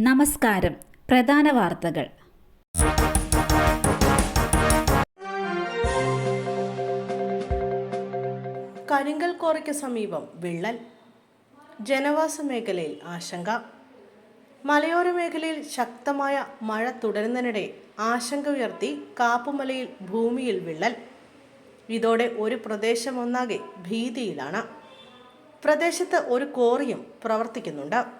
നമസ്കാരം. പ്രധാന വാർത്തകൾ. കരിങ്കൽ കോറയ്ക്ക് സമീപം വിള്ളൽ. ജനവാസ മേഖലയിൽ ആശങ്ക. മലയോര മേഖലയിൽ ശക്തമായ മഴ തുടരുന്നതിനിടെ ആശങ്ക ഉയർത്തി കാപ്പുമലയിൽ ഭൂമിയിൽ വിള്ളൽ. ഇതോടെ ഒരു പ്രദേശമൊന്നാകെ ഭീതിയിലാണ്. പ്രദേശത്ത് ഒരു കോറിയും പ്രവർത്തിക്കുന്നുണ്ട്.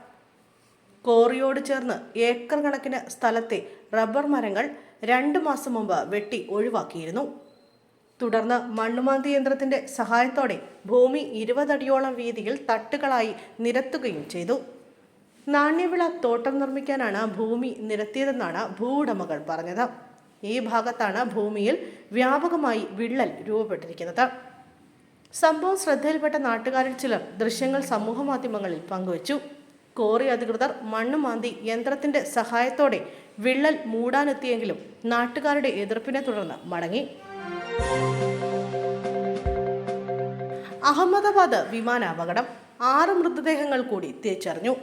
കോറിയോട് ചേർന്ന് ഏക്കർ കണക്കിന് സ്ഥലത്തെ റബ്ബർ മരങ്ങൾ രണ്ട് മാസം മുമ്പ് വെട്ടി ഒഴിവാക്കിയിരുന്നു. തുടർന്ന് മണ്ണുമാന്തി യന്ത്രത്തിന്റെ സഹായത്തോടെ ഭൂമി ഇരുപതടിയോളം വീതിയിൽ തട്ടുകളായി നിരത്തുകയും ചെയ്തു. നാണ്യവിള തോട്ടം നിർമ്മിക്കാനാണ് ഭൂമി നിരത്തിയതെന്നാണ് ഭൂവുടമകൾ പറഞ്ഞത്. ഈ ഭാഗത്താണ് ഭൂമിയിൽ വ്യാപകമായി വിള്ളൽ രൂപപ്പെട്ടിരിക്കുന്നത്. സംഭവം ശ്രദ്ധയിൽപ്പെട്ട നാട്ടുകാരിൽ ചിലർ ദൃശ്യങ്ങൾ സമൂഹമാധ്യമങ്ങളിൽ പങ്കുവച്ചു. കോറി അധികൃതർ മണ്ണ് മാന്തി യന്ത്രത്തിന്റെ സഹായത്തോടെ വിള്ളൽ മൂടാനെത്തിയെങ്കിലും നാട്ടുകാരുടെ എതിർപ്പിനെ തുടർന്ന് മടങ്ങി. അഹമ്മദാബാദ് വിമാനാപകടം ആറ് മൃതദേഹങ്ങൾ കൂടി തിരിച്ചറിഞ്ഞു.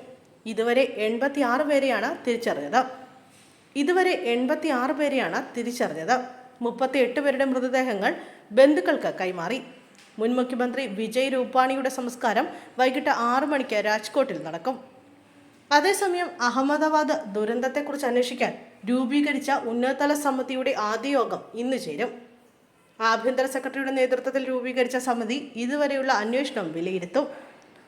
ഇതുവരെ എൺപത്തി ആറ് പേരെയാണ് തിരിച്ചറിഞ്ഞത്. ഇതുവരെ എൺപത്തി ആറ് പേരെയാണ് തിരിച്ചറിഞ്ഞത്. മുപ്പത്തി എട്ട് പേരുടെ മൃതദേഹങ്ങൾ ബന്ധുക്കൾക്ക് കൈമാറി. മുൻ മുഖ്യമന്ത്രി വിജയ് രൂപാണിയുടെ സംസ്കാരം വൈകിട്ട് ആറു മണിക്ക് രാജ്കോട്ടിൽ നടക്കും. അതേസമയം അഹമ്മദാബാദ് ദുരന്തത്തെക്കുറിച്ച് അന്വേഷിക്കാൻ രൂപീകരിച്ച ഉന്നതതല സമിതിയുടെ ആദ്യ യോഗം ഇന്ന് ചേരും. ആഭ്യന്തര സെക്രട്ടറിയുടെ നേതൃത്വത്തിൽ രൂപീകരിച്ച സമിതി ഇതുവരെയുള്ള അന്വേഷണം വിലയിരുത്തും.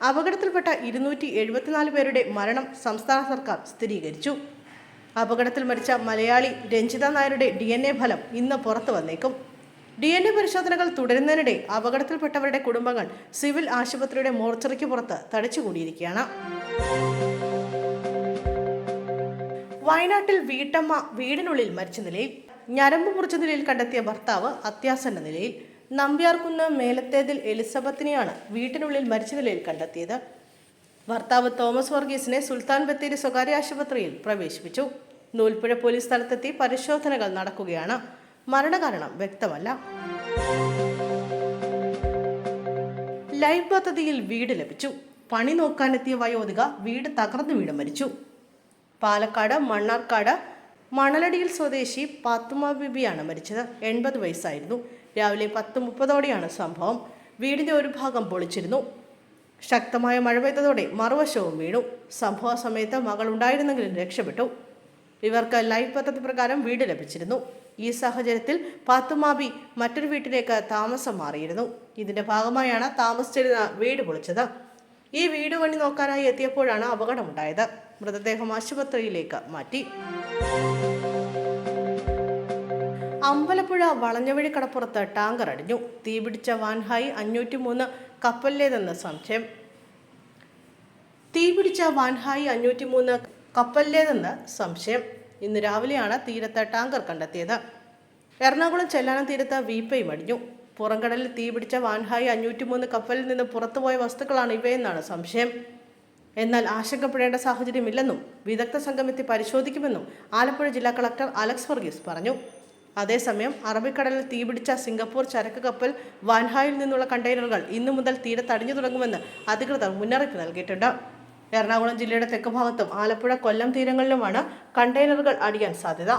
അപകടത്തിൽപ്പെട്ട ഇരുന്നൂറ്റി എഴുപത്തിനാല് പേരുടെ മരണം സംസ്ഥാന സർക്കാർ സ്ഥിരീകരിച്ചു. അപകടത്തിൽ മരിച്ച മലയാളി രഞ്ജിത നായരുടെ ഡി എൻ എ ഫലം ഇന്ന് പുറത്തു വന്നേക്കും. ഡി എൻ എ പരിശോധനകൾ തുടരുന്നതിനിടെ അപകടത്തിൽപ്പെട്ടവരുടെ കുടുംബങ്ങൾ സിവിൽ ആശുപത്രിയുടെ മോർച്ചറിക്ക് പുറത്ത് തടിച്ചുകൂടിയിരിക്കുകയാണ്. വയനാട്ടിൽ വീട്ടമ്മ വീടിനുള്ളിൽ മരിച്ച നിലയിൽ ഞരമ്പ് മുറിച്ച നിലയിൽ കണ്ടെത്തിയ ഭർത്താവ് അത്യാസന്ന നിലയിൽ നമ്പ്യാർകുന്ന് മേലത്തേതിൽ എലിസബത്തിനെയാണ് വീട്ടിനുള്ളിൽ മരിച്ച നിലയിൽ കണ്ടെത്തിയത്. ഭർത്താവ് തോമസ് വർഗീസിനെ സുൽത്താൻ ബത്തേരി സ്വകാര്യ ആശുപത്രിയിൽ പ്രവേശിപ്പിച്ചു. നൂൽപ്പുഴ പോലീസ് സ്ഥലത്തെത്തി പരിശോധനകൾ നടക്കുകയാണ്. മരണകാരണം വ്യക്തമല്ല. ലൈഫ് പദ്ധതിയിൽ വീട് ലഭിച്ചു. പണി നോക്കാനെത്തിയ വയോധിക വീട് തകർന്നു വീട് മരിച്ചു. പാലക്കാട് മണ്ണാർക്കാട് മണലടിയിൽ സ്വദേശി പാത്തുമ ബിബിയാണ് മരിച്ചത്. എൺപത് വയസ്സായിരുന്നു. രാവിലെ പത്ത് മുപ്പതോടെയാണ് സംഭവം. വീടിന്റെ ഒരു ഭാഗം പൊളിച്ചിരുന്നു. ശക്തമായ മഴ പെയ്തതോടെ മറുവശവും വീണു. സംഭവ സമയത്ത് മകൾ ഉണ്ടായിരുന്നെങ്കിലും രക്ഷപ്പെട്ടു. ഇവർക്ക് ലൈഫ് പദ്ധതി പ്രകാരം വീട് ലഭിച്ചിരുന്നു. ഈ സാഹചര്യത്തിൽ പാത്തുമാബി മറ്റൊരു വീട്ടിലേക്ക് താമസം മാറിയിരുന്നു. ഇതിന്റെ ഭാഗമായാണ് താമസിച്ചിരുന്ന വീട് പൊളിച്ചത്. ഈ വീട് പണി നോക്കാനായി എത്തിയപ്പോഴാണ് അപകടമുണ്ടായത്. മൃതദേഹം ആശുപത്രിയിലേക്ക് മാറ്റി. അമ്പലപ്പുഴ വളഞ്ഞവഴി കടപ്പുറത്ത് ടാങ്കർ അടിഞ്ഞു. തീപിടിച്ച വാൻഹായി അഞ്ഞൂറ്റി മൂന്ന് കപ്പലിലേതെന്ന് സംശയം. തീപിടിച്ച വാൻഹായി അഞ്ഞൂറ്റി മൂന്ന് കപ്പലിലേതെന്ന് സംശയം. ഇന്ന് രാവിലെയാണ് തീരത്ത് ടാങ്കർ കണ്ടെത്തിയത്. എറണാകുളം ചെല്ലാനം തീരത്ത് വീപ്പയും അടിഞ്ഞു. പുറംകടലിൽ തീപിടിച്ച വാൻഹായ് അഞ്ഞൂറ്റി മൂന്ന് കപ്പലിൽ നിന്ന് പുറത്തുപോയ വസ്തുക്കളാണ് ഇവയെന്നാണ് സംശയം. എന്നാൽ ആശങ്കപ്പെടേണ്ട സാഹചര്യമില്ലെന്നും വിദഗ്ധ സംഘം എത്തി പരിശോധിക്കുമെന്നും ആലപ്പുഴ ജില്ലാ കളക്ടർ അലക്സ് വർഗീസ് പറഞ്ഞു. അതേസമയം അറബിക്കടലിൽ തീപിടിച്ച സിംഗപ്പൂർ ചരക്ക് കപ്പൽ വാൻഹായിൽ നിന്നുള്ള കണ്ടെയ്നറുകൾ ഇന്നു മുതൽ തീരെ തീരത്തടിഞ്ഞു തുടങ്ങുമെന്ന് അധികൃതർ മുന്നറിയിപ്പ് നൽകിയിട്ടുണ്ട്. എറണാകുളം ജില്ലയുടെ തെക്ക് ഭാഗത്തും ആലപ്പുഴ കൊല്ലം തീരങ്ങളിലുമാണ് കണ്ടെയ്നറുകൾ അടിയാൻ സാധ്യത.